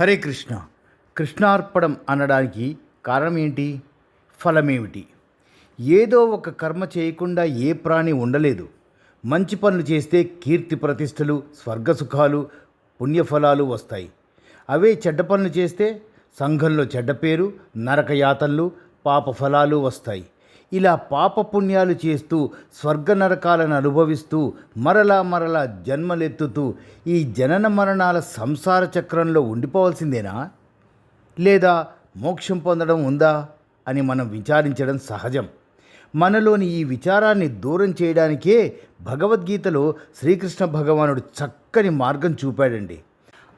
హరే కృష్ణ. కృష్ణార్పణం అనడానికి కారణం ఏంటి? ఫలమేమిటి? ఏదో ఒక కర్మ చేయకుండా ఏ ప్రాణి ఉండలేదు. మంచి పనులు చేస్తే కీర్తి ప్రతిష్టలు స్వర్గసుఖాలు పుణ్యఫలాలు వస్తాయి. అవే చెడ్డ పనులు చేస్తే సంఘంలో చెడ్డ పేరు నరకయాతనలు పాప ఫలాలు వస్తాయి. ఇలా పాప పుణ్యాలు చేస్తూ స్వర్గ నరకాలను అనుభవిస్తూ మరలా మరలా జన్మలెత్తుతూ ఈ జనన మరణాల సంసార చక్రంలో ఉండిపోవాల్సిందేనా? లేదా మోక్షం పొందడం ఉందా? అని మనం విచారించడం సహజం. మనలోని ఈ విచారాన్ని దూరం చేయడానికే భగవద్గీతలో శ్రీకృష్ణ భగవానుడు చక్కని మార్గం చూపాడండి.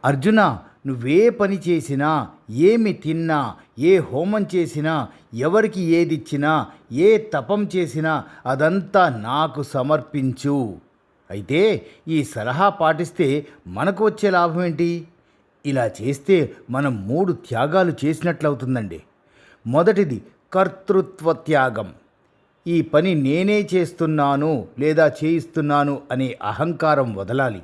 అర్జున నువ్వే పని చేసినా ఏమి తిన్నా ఏ హోమం చేసినా ఎవరికి ఏదిచ్చినా ఏ తపం చేసినా అదంతా నాకు సమర్పించు. అయితే ఈ సలహా పాటిస్తే మనకు వచ్చే లాభం ఏంటి? ఇలా చేస్తే మనం మూడు త్యాగాలు చేసినట్లవుతుందండి. మొదటిది కర్తృత్వ త్యాగం. ఈ పని నేనే చేస్తున్నాను లేదా చేయిస్తున్నాను అనే అహంకారం వదలాలి.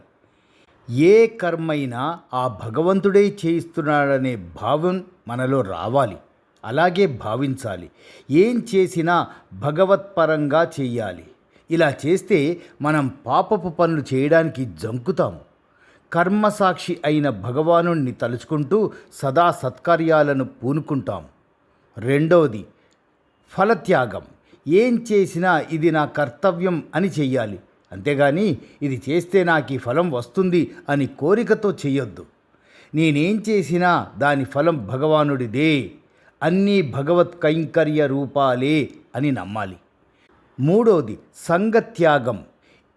ఏ కర్మైనా ఆ భగవంతుడే చేయిస్తున్నాడనే భావం మనలో రావాలి. అలాగే భావించాలి. ఏం చేసినా భగవత్పరంగా చేయాలి. ఇలా చేస్తే మనం పాపపు పనులు చేయడానికి జంకుతాము. కర్మసాక్షి అయిన భగవాను తలుచుకుంటూ సదా సత్కార్యాలను పూనుకుంటాం. రెండవది ఫలత్యాగం. ఏం చేసినా ఇది నా కర్తవ్యం అని చెయ్యాలి. అంతేగాని ఇది చేస్తే నాకు ఈ ఫలం వస్తుంది అని కోరికతో చెయ్యొద్దు. నేనేం చేసినా దాని ఫలం భగవానుడిదే. అన్నీ భగవత్ కైంకర్య రూపాలే అని నమ్మాలి. మూడోది సంగత్యాగం.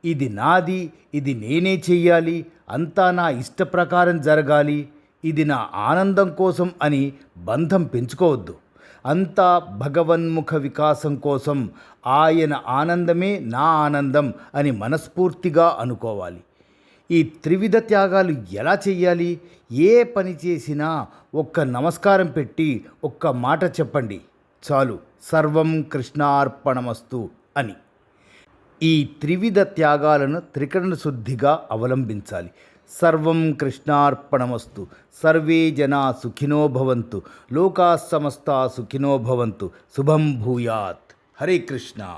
ఇది నాది ఇది నేనే చెయ్యాలి అంతా నా ఇష్ట ప్రకారం జరగాలి ఇది నా ఆనందం కోసం అని బంధం పెంచుకోవద్దు. అంతా భగవన్ముఖ వికాసం కోసం ఆయన ఆనందమే నా ఆనందం అని మనస్ఫూర్తిగా అనుకోవాలి. ఈ త్రివిధ త్యాగాలు ఎలా చెయ్యాలి? ఏ పని చేసినా ఒక్క నమస్కారం పెట్టి ఒక్క మాట చెప్పండి. చాలు. సర్వం కృష్ణార్పణమస్తు అని. ఈ త్రివిధ త్యాగాలను త్రికరణ శుద్ధిగా అవలంబించాలి. సర్వం కృష్ణార్పణమస్తు. సర్వే జనా సుఖినో భవంతు. లోకా సమస్త సుఖినో భవంతు. శుభం భూయాత్. హరే కృష్ణ.